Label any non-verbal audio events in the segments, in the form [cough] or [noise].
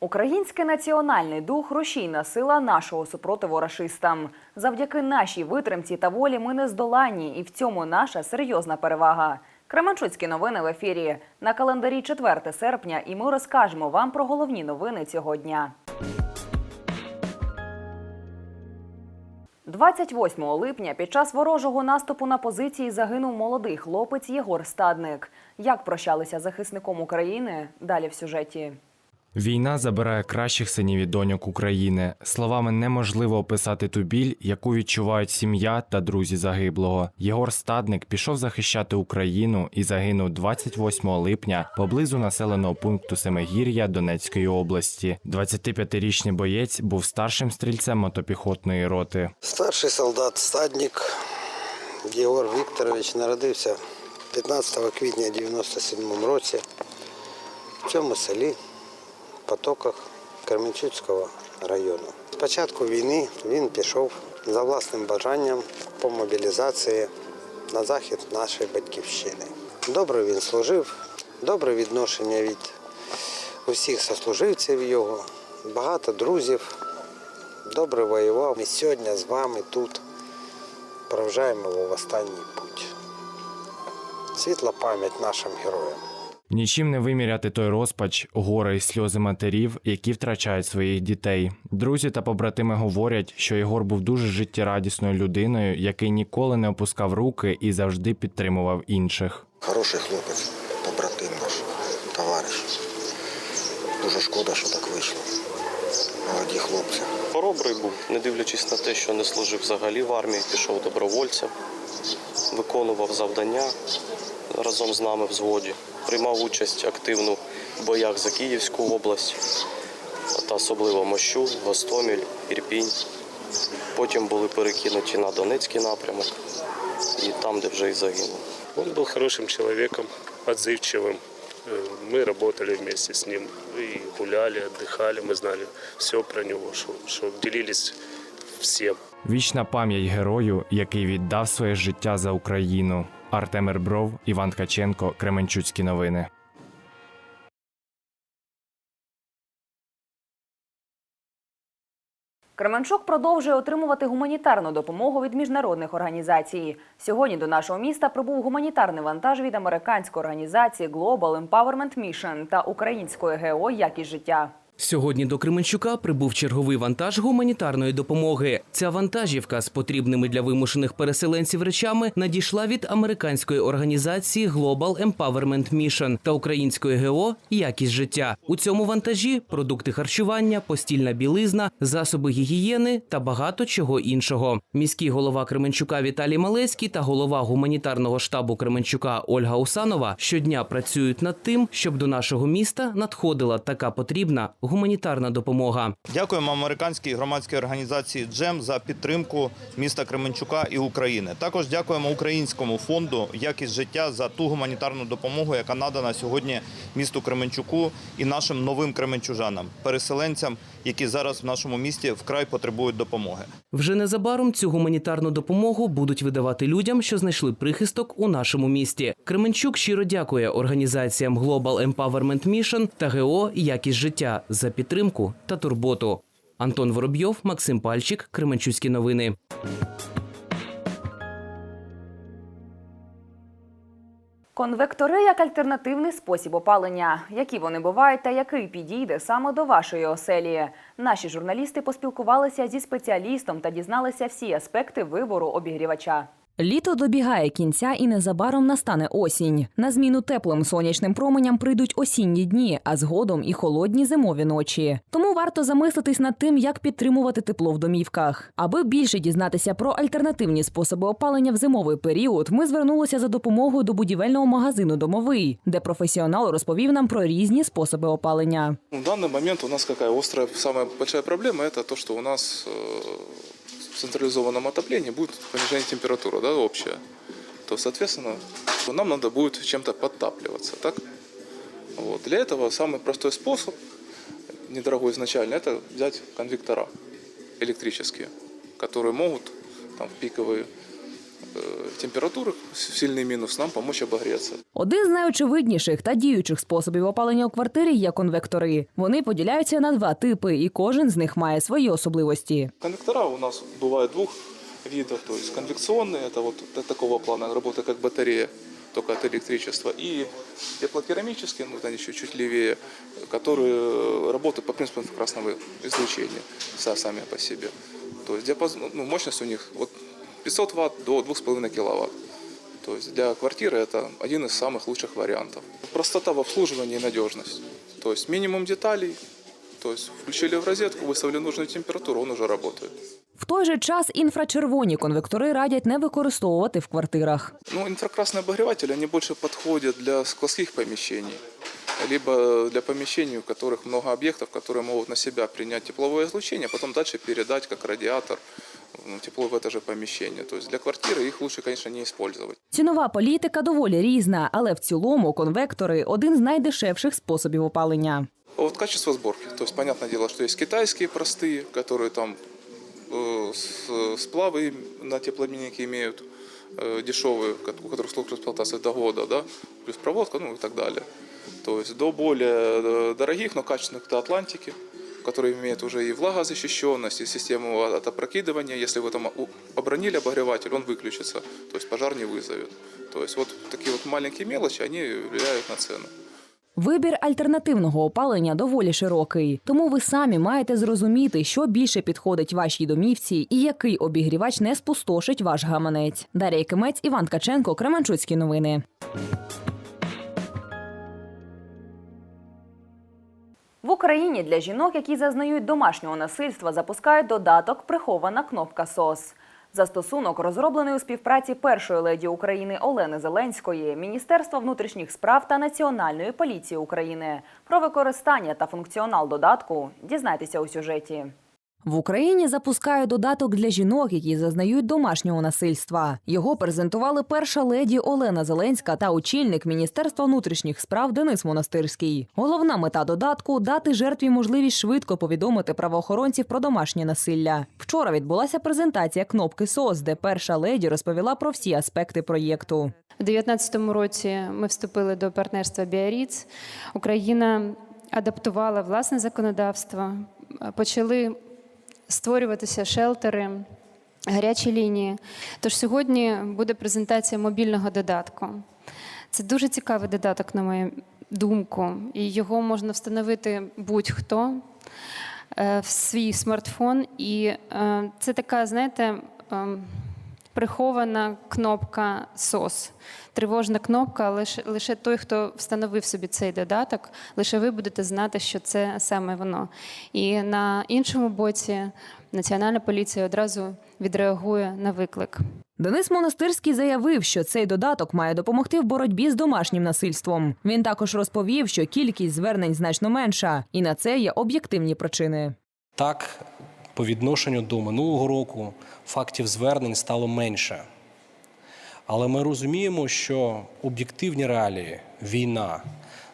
Український національний дух рушійна сила нашого супротиву рашистам. Завдяки нашій витримці та волі ми не здоланні, і в цьому наша серйозна перевага. Кременчуцькі новини в ефірі на календарі 4 серпня, і ми розкажемо вам про головні новини цього дня. 28 липня під час ворожого наступу на позиції загинув молодий хлопець Єгор Стадник. Як прощалися захисником України? Далі в сюжеті. Війна забирає кращих синів і доньок України. Словами неможливо описати ту біль, яку відчувають сім'я та друзі загиблого. Єгор Стадник пішов захищати Україну і загинув 28 липня поблизу населеного пункту Семигір'я Донецької області. 25-річний боєць був старшим стрільцем мотопіхотної роти. Старший солдат стадник Єгор Вікторович народився 15 квітня 97 році в цьому селі, потоках Кременчуцького району. З початку війни він пішов за власним бажанням по мобілізації на захід нашої батьківщини. Добре він служив, добре відношення від усіх сослуживців його, багато друзів добре воював. Ми сьогодні з вами тут проважаємо його в останній путь. Світла пам'ять нашим героям. Нічим не виміряти той розпач, горе і сльози матерів, які втрачають своїх дітей. Друзі та побратими говорять, що Єгор був дуже життєрадісною людиною, який ніколи не опускав руки і завжди підтримував інших. Хороший хлопець, побратим наш, товариш. Дуже шкода, що так вийшло. Молоді хлопці. Хоробрий був, не дивлячись на те, що не служив взагалі в армії, пішов добровольцем, виконував завдання разом з нами в зводі, приймав участь активну в боях за Київську область, та особливо Мощу, Гостоміль, Ірпінь. Потім були перекинуті на Донецький напрямок і там, де вже і загинув. Он был хорошим человеком, отзывчивым. Э, Мы работали вместе с ним и гуляли, отдыхали. Мы знали все про него, что, что делились всем. Вічна пам'ять герою, який віддав своє життя за Україну. Артем Ербров, Іван Ткаченко, Кременчуцькі новини. Кременчук продовжує отримувати гуманітарну допомогу від міжнародних організацій. Сьогодні до нашого міста прибув гуманітарний вантаж від американської організації Global Empowerment Mission та української ГО Якість життя. Сьогодні до Кременчука прибув черговий вантаж гуманітарної допомоги. Ця вантажівка з потрібними для вимушених переселенців речами надійшла від американської організації Global Empowerment Mission та української ГО Якість життя. У цьому вантажі продукти харчування, постільна білизна, засоби гігієни та багато чого іншого. Міський голова Кременчука Віталій Малецький та голова гуманітарного штабу Кременчука Ольга Усанова щодня працюють над тим, щоб до нашого міста надходила така потрібна гуманітарна допомога. Дякуємо американській громадській організації Джем за підтримку міста Кременчука і України. Також дякуємо українському фонду Якість життя за ту гуманітарну допомогу, яка надана сьогодні місту Кременчуку і нашим новим кременчужанам, переселенцям, які зараз в нашому місті вкрай потребують допомоги. Вже незабаром цю гуманітарну допомогу будуть видавати людям, що знайшли прихисток у нашому місті. Кременчук щиро дякує організаціям Global Empowerment Mission та ГО Якість життя за підтримку та турботу. Антон Воробйов, Максим Пальчик, Кременчуцькі новини. Конвектори як альтернативний спосіб опалення. Які вони бувають та який підійде саме до вашої оселі? Наші журналісти поспілкувалися зі спеціалістом та дізналися всі аспекти вибору обігрівача. Літо добігає кінця і незабаром настане осінь. На зміну теплим сонячним променям прийдуть осінні дні, а згодом і холодні зимові ночі. Тому варто замислитись над тим, як підтримувати тепло в домівках. Аби більше дізнатися про альтернативні способи опалення в зимовий період, ми звернулися за допомогою до будівельного магазину Домовий, де професіонал розповів нам про різні способи опалення. В данный момент у нас какая острая, самая большая проблема это то, что у нас э, централизованном отоплении будет понижение температуры, да, общая. То, соответственно, нам надо будет чем-то подтапливаться, так? Вот. Для этого самый простой способ, недорогой изначально, это взять конвектора электрические, которые могут там, в пиковые э, температуры, сильный минус, нам помочь обогреться. Один з найочевидніших та діючих способів опалення у квартирі є конвектори. Вони поділяються на два типи, і кожен з них має свої особливості. Конвектора у нас бывают двух видов, то есть конвекционные, это вот т- такого плана, работа как батарея, только от электричества, и теплокерамические, ну, вот они чуть-чуть левее, которые работают по принципу инфракрасного излучения са- сами по себе. То есть диапазон, ну, мощность у них от 500 Вт до 2,5 кВт. То есть для квартиры это один из самых лучших вариантов. Простота в обслуживании и надежность. То есть минимум деталей, то есть включили в розетку, выставили нужную температуру, он уже работает. В той же час інфрачервоні конвектори радять не використовувати в квартирах. Ну, инфракрасные обогреватели, они больше подходят для складских помещений, либо для помещений, у которых много объектов, которые могут на себя принять тепловое излучение, а потом дальше передать как радиатор ну, тепло в это же помещение. То есть для квартиры их лучше, конечно, не использовать. Цінова політика доволі різна, але в цілому конвектори один з найдешевших способів опалення. А Вот качество сборки. То есть, понятное дело, что есть китайские простые, которые там э, с- сплавы на теплообменнике имеют э, дешевые, ко- у которых срок эксплуатации до года, да, плюс проводка, ну и так далее. То есть до более э, дорогих, но качественных до Атлантики, которые имеют уже и влагозащищенность, и систему от опрокидывания. Если вы там у- обронили обогреватель, он выключится, то есть пожар не вызовет. То есть вот такие вот маленькие мелочи, они влияют на цену. Вибір альтернативного опалення доволі широкий, тому ви самі маєте зрозуміти, що більше підходить вашій домівці і який обігрівач не спустошить ваш гаманець. Дар'я Кимець, Іван Ткаченко, Кременчуцькі новини. В Україні для жінок, які зазнають домашнього насильства, запускають додаток Прихована кнопка СОС. Застосунок, розроблений у співпраці першої леді України Олени Зеленської, Міністерства внутрішніх справ та Національної поліції України. Про використання та функціонал додатку дізнайтеся у сюжеті. В Україні запускають додаток для жінок, які зазнають домашнього насильства. Його презентували перша леді Олена Зеленська та очільник Міністерства внутрішніх справ Денис Монастирський. Головна мета додатку дати жертві можливість швидко повідомити правоохоронців про домашнє насилля. Вчора відбулася презентація кнопки СОС, де перша леді розповіла про всі аспекти проєкту. У 2019 році ми вступили до партнерства Біаріц. Україна адаптувала власне законодавство, почали створюватися шелтери, гарячі лінії. Тож сьогодні буде презентація мобільного додатку. Це дуже цікавий додаток, на мою думку, і його можна встановити будь-хто е, в свій смартфон. І е, це така, знаєте, ем, прихована кнопка SOS. Тривожна кнопка, лише, лише той, хто встановив собі цей додаток, лише ви будете знати, що це саме воно. І на іншому боці Національна поліція одразу відреагує на виклик. Денис Монастирський заявив, що цей додаток має допомогти в боротьбі з домашнім насильством. Він також розповів, що кількість звернень значно менша, і на це є об'єктивні причини. Так, по відношенню до минулого року фактів звернень стало менше. Але ми розуміємо, що об'єктивні реалії, війна,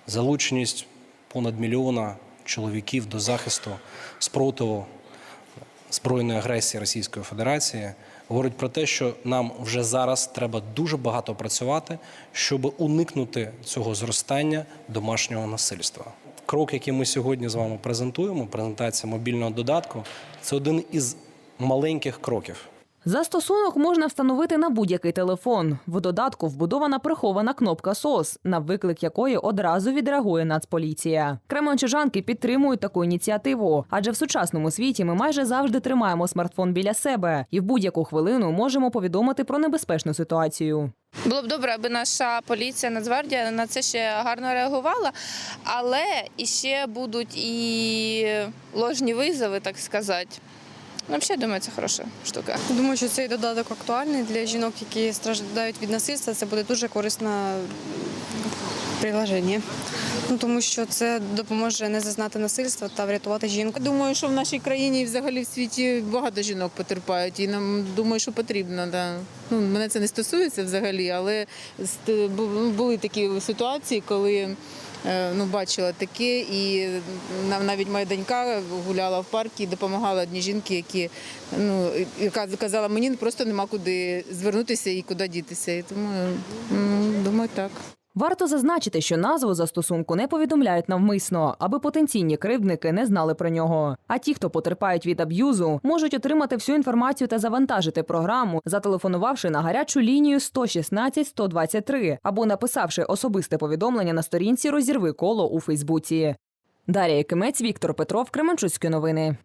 залученість понад мільйона чоловіків до захисту спротиву збройної агресії Російської Федерації говорить про те, що нам вже зараз треба дуже багато працювати, щоб уникнути цього зростання домашнього насильства. Крок, який ми сьогодні з вами презентуємо, презентація мобільного додатку, це один із маленьких кроків. Застосунок можна встановити на будь-який телефон. В додатку вбудована прихована кнопка СОС, на виклик якої одразу відреагує Нацполіція. Кременчужанки підтримують таку ініціативу, адже в сучасному світі ми майже завжди тримаємо смартфон біля себе і в будь-яку хвилину можемо повідомити про небезпечну ситуацію. Було б добре, аби наша поліція, Нацгвардія на це ще гарно реагувала, але іще будуть і ложні визови, так сказати. Ну, взагалі, думаю, це хороша штука. Думаю, що цей додаток актуальний для жінок, які страждають від насильства. Це буде дуже корисне приложення. Ну, тому що це допоможе не зазнати насильства та врятувати жінку. Думаю, що в нашій країні і взагалі в світі багато жінок потерпають, і нам думаю, що потрібно. Да. Ну, мене це не стосується взагалі, але були такі ситуації, коли ну, бачила таке. І навіть моя донька гуляла в парку і допомагала одній жінки, які ну, яка казала, мені просто нема куди звернутися і куди дітися. І тому м, думаю, так. Варто зазначити, що назву застосунку не повідомляють навмисно, аби потенційні кривдники не знали про нього. А ті, хто потерпають від аб'юзу, можуть отримати всю інформацію та завантажити програму, зателефонувавши на гарячу лінію 116 123 або написавши особисте повідомлення на сторінці Розірви коло у Фейсбуці. Дар'я Якимець, Віктор Петров, Кременчуцькі новини.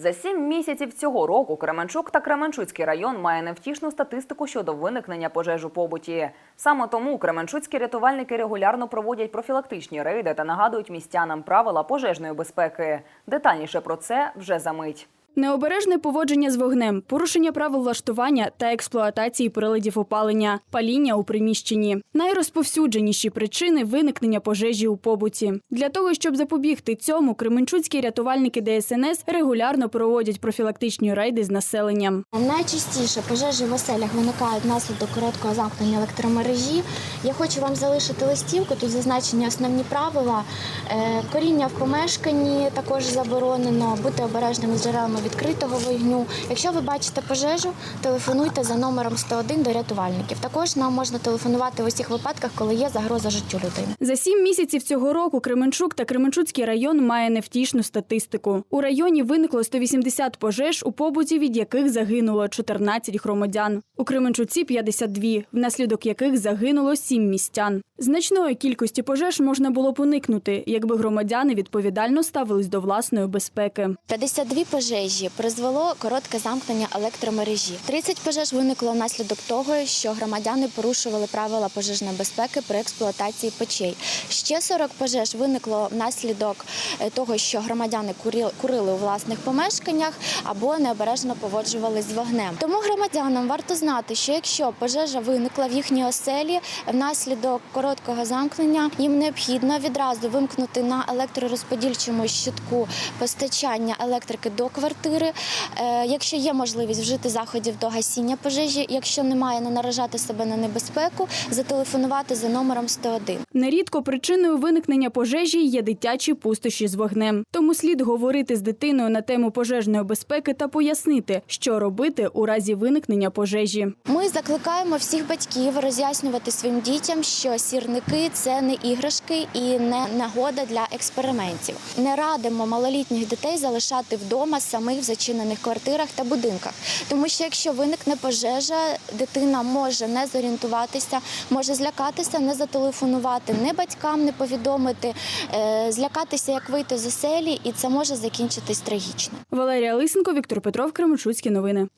За сім місяців цього року Кременчук та Кременчуцький район має невтішну статистику щодо виникнення пожеж у побуті. Саме тому кременчуцькі рятувальники регулярно проводять профілактичні рейди та нагадують містянам правила пожежної безпеки. Детальніше про це вже за мить. Необережне поводження з вогнем, порушення правил влаштування та експлуатації приладів опалення, паління у приміщенні найрозповсюдженіші причини виникнення пожежі у побуті. Для того щоб запобігти цьому, кременчуцькі рятувальники ДСНС регулярно проводять профілактичні рейди з населенням. Найчастіше пожежі в оселях виникають внаслідок короткого замкнення електромережі. Я хочу вам залишити листівку. Тут зазначені основні правила. Е, Коріння в помешканні також заборонено. Бути обережними з джерелами відкритого вогню. Якщо ви бачите пожежу, телефонуйте за номером 101 до рятувальників. Також нам можна телефонувати в усіх випадках, коли є загроза життю людини. За сім місяців цього року Кременчук та Кременчуцький район має невтішну статистику. У районі виникло 180 пожеж, у побуті від яких загинуло 14 громадян. У Кременчуці 52, внаслідок яких загинуло 7 містян. Значної кількості пожеж можна було б уникнути, якби громадяни відповідально ставились до власної безпеки. 52 пожежі призвело коротке замкнення електромережі. 30 пожеж виникло внаслідок того, що громадяни порушували правила пожежної безпеки при експлуатації печей. Ще 40 пожеж виникло внаслідок е, того, що громадяни курили у власних помешканнях або необережно поводжувались з вогнем. Тому громадянам варто знати, що якщо пожежа виникла в їхній оселі внаслідок короткого замкнення, їм необхідно відразу вимкнути на електророзподільчому щитку постачання електрики до квартири. Е, Якщо є можливість вжити заходів до гасіння пожежі, якщо немає, не наражати себе на небезпеку, зателефонувати за номером 101. Нерідко причиною виникнення пожежі є дитячі пустощі з вогнем. Тому слід говорити з дитиною на тему пожежної безпеки та пояснити, що робити у разі виникнення пожежі. Ми закликаємо всіх батьків роз'яснювати своїм дітям, що сірники це не іграшки і не нагода для експериментів. Не радимо малолітніх дітей залишати вдома самих в зачинених квартирах та будинках, тому що якщо виникне пожежа, дитина може не зорієнтуватися, може злякатися, не зателефонувати не батькам, не повідомити, е, злякатися, як вийти з оселі, і це може закінчитись трагічно. Валерія Лисенко, Віктор Петров, Кременчуцькі новини.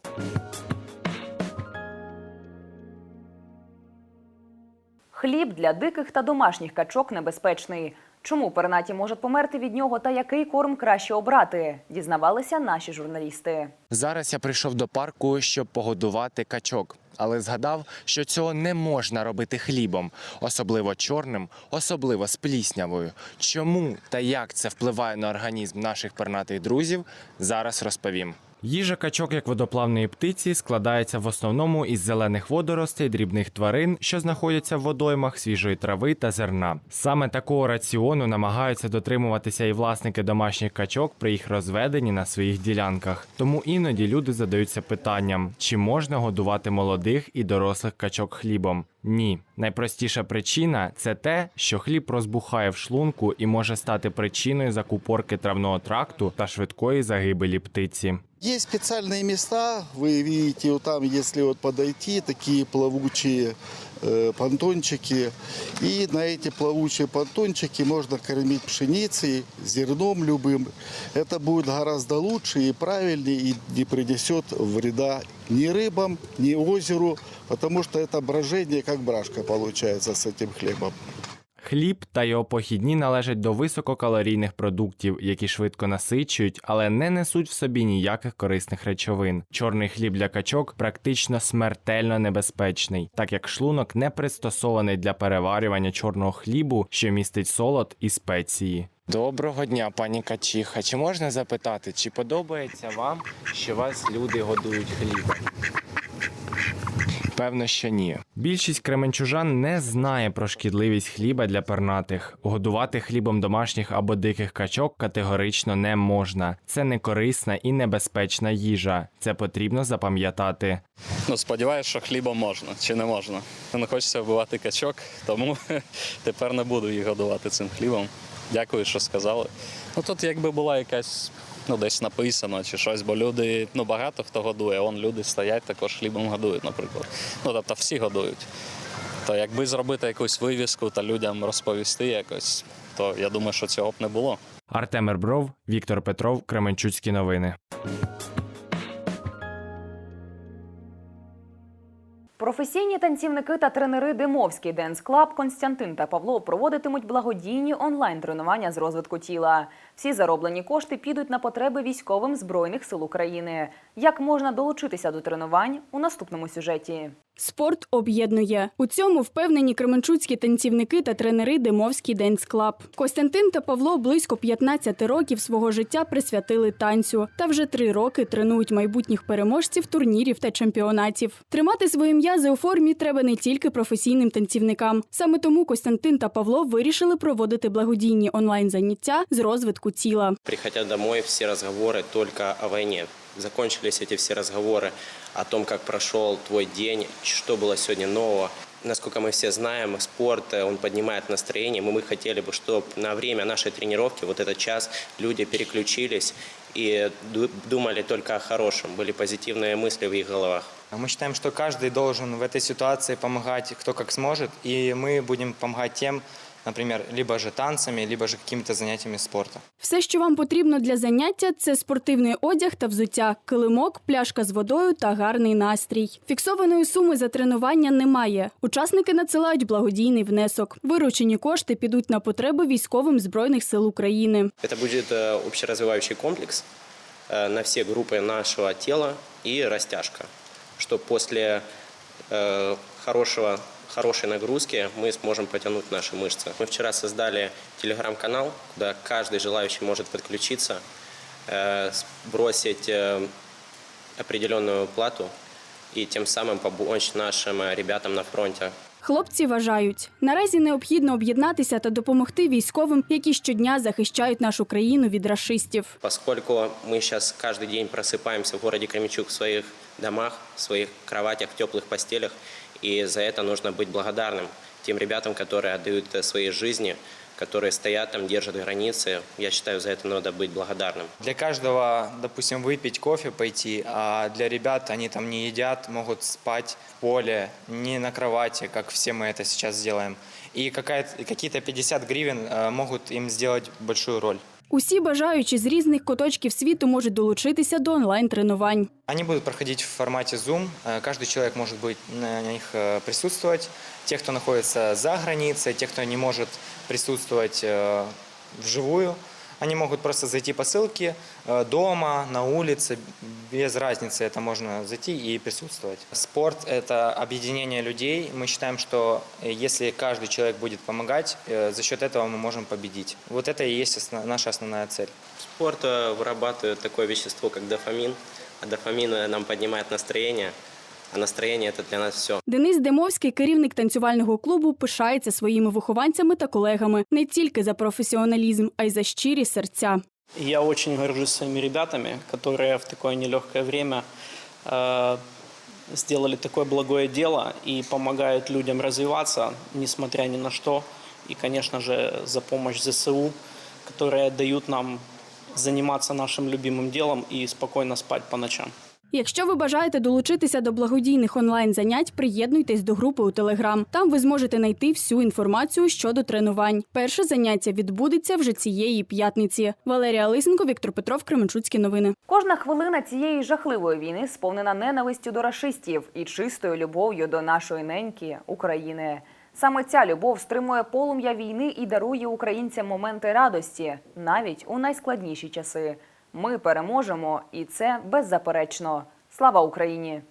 Хліб для диких та домашніх качок небезпечний. Чому пернаті можуть померти від нього та який корм краще обрати? Дізнавалися наші журналісти. Зараз я прийшов до парку, щоб погодувати качок. Але згадав, що цього не можна робити хлібом, особливо чорним, особливо з пліснявою. Чому та як це впливає на організм наших пернатих друзів, зараз розповім. Їжа качок як водоплавної птиці складається в основному із зелених водоростей, дрібних тварин, що знаходяться в водоймах, свіжої трави та зерна. Саме такого раціону намагаються дотримуватися і власники домашніх качок при їх розведенні на своїх ділянках. Тому іноді люди задаються питанням, чи можна годувати молодих і дорослих качок хлібом. Ні, найпростіша причина це те, що хліб розбухає в шлунку і може стати причиною закупорки травного тракту та швидкої загибелі птиці. Есть специальные места, вы видите, вот там, если вот подойти, такие плавучие э, понтончики. И на эти плавучие понтончики можно кормить пшеницей, зерном любым. Это будет гораздо лучше и правильнее, и не принесет вреда ни рыбам, ни озеру, потому что это брожение, как брашка получается с этим хлебом. Хліб та його похідні належать до висококалорійних продуктів, які швидко насичують, але не несуть в собі ніяких корисних речовин. Чорний хліб для качок практично смертельно небезпечний, так як шлунок не пристосований для переварювання чорного хлібу, що містить солод і спеції. Доброго дня, пані Качиха. Чи можна запитати, чи подобається вам, що вас люди годують хлібом? Певно, що ні. Більшість кременчужан не знає про шкідливість хліба для пернатих. Годувати хлібом домашніх або диких качок категорично не можна. Це не корисна і небезпечна їжа. Це потрібно запам'ятати. Ну, сподіваюся, що хлібом можна чи не можна. Не хочеться вбивати качок, тому [laughs] тепер не буду їх годувати цим хлібом. Дякую, що сказали. Ну тут якби була якась, ну десь написано чи щось, бо люди, ну багато хто годує. Вон люди стоять, також хлібом годують, наприклад. Ну тобто всі годують. То якби зробити якусь вивіску та людям розповісти якось, то я думаю, що цього б не було. Артем Ербров, Віктор Петров, Кременчуцькі новини. Професійні танцівники та тренери Димовський Денс Клаб Константин та Павло проводитимуть благодійні онлайн-тренування з розвитку тіла. Всі зароблені кошти підуть на потреби військовим збройних сил України. Як можна долучитися до тренувань у наступному сюжеті? Спорт об'єднує. У цьому впевнені кременчуцькі танцівники та тренери Демовський Денс Клаб. Костянтин та Павло близько 15 років свого життя присвятили танцю та вже три роки тренують майбутніх переможців турнірів та чемпіонатів. Тримати свої м'язи у формі треба не тільки професійним танцівникам. Саме тому Костянтин та Павло вирішили проводити благодійні онлайн-заняття з розвитку тіла. Приходя домой, все разговоры только о войне. Закончились эти все разговоры о том, как прошел твой день, что было сегодня нового. Насколько мы все знаем, спорт, э, он поднимает настроение. Мы, мы хотели бы, чтобы на время нашей тренировки, вот этот час, люди переключились и ду- думали только о хорошем, были позитивные мысли в их головах. Мы считаем, что каждый должен в этой ситуации помогать, кто как сможет, и мы будем помогать тем, например, либо же танцами, либо же какими-то занятиями спорта. Все, що вам потрібно для заняття, це спортивний одяг та взуття, килимок, пляшка з водою та гарний настрій. Фіксованої суми за тренування немає. Учасники надсилають благодійний внесок. Виручені кошти підуть на потреби військовим збройних сил України. Это будет э, общеразвивающий комплекс э, на все группы нашего тела и растяжка, чтобы после э, хорошего, хорошей нагрузки мы сможем потянуть наши мышцы. Мы вчера создали телеграм-канал, куда каждый желающий может подключиться, э, бросить э, определенную плату и тем самым помочь нашим э, ребятам на фронте. Хлопці вважають, наразі необхідно об'єднатися та допомогти військовим, які щодня захищають нашу країну від рашистів. Поскольку мы сейчас каждый день просыпаемся в городе Кременчук в своих домах, в своих кроватях, в теплых постелях, и за это нужно быть благодарным тем ребятам, которые отдают э, свои жизни, которые стоят там, держат границы. Я считаю, за это надо быть благодарным. Для каждого, допустим, выпить кофе, пойти, а для ребят они там не едят, могут спать в поле, не на кровати, как все мы это сейчас делаем. И какая- какие-то 50 гривен э, могут им сделать большую роль. Усі бажаючі з різних куточків світу можуть долучитися до онлайн-тренувань. Они будут проходить в формате Zoom. Э, Каждый человек может быть на них э, присутствовать. Те, кто находится за границей, те, кто не может присутствовать э, вживую, они могут просто зайти по ссылке э, дома, на улице, без разницы, это можно зайти и присутствовать. Спорт – это объединение людей. Мы считаем, что э, если каждый человек будет помогать, э, за счет этого мы можем победить. Вот это и есть основ- наша основная цель. Спорт вырабатывает такое вещество, как дофамин, а дофамин нам поднимает настроение, а настроение – это для нас все. Денис Демовський, керівник танцювального клубу, пишається своїми вихованцями та колегами не тільки за професіоналізм, а й за щирі серця. Я очень горжусь своими ребятами, которые в такое нелегкое время э, сделали такое благое дело и помогают людям развиваться, несмотря ни на что. И, конечно же, за помощь ЗСУ, которые дают нам заниматься нашим любимым делом и спокойно спать по ночам. Якщо ви бажаєте долучитися до благодійних онлайн-занять, приєднуйтесь до групи у Телеграм. Там ви зможете знайти всю інформацію щодо тренувань. Перше заняття відбудеться вже цієї п'ятниці. Валерія Лисенко, Віктор Петров, Кременчуцькі новини. Кожна хвилина цієї жахливої війни сповнена ненавистю до рашистів і чистою любов'ю до нашої неньки України. Саме ця любов стримує полум'я війни і дарує українцям моменти радості навіть у найскладніші часи. Ми переможемо, і це беззаперечно. Слава Україні!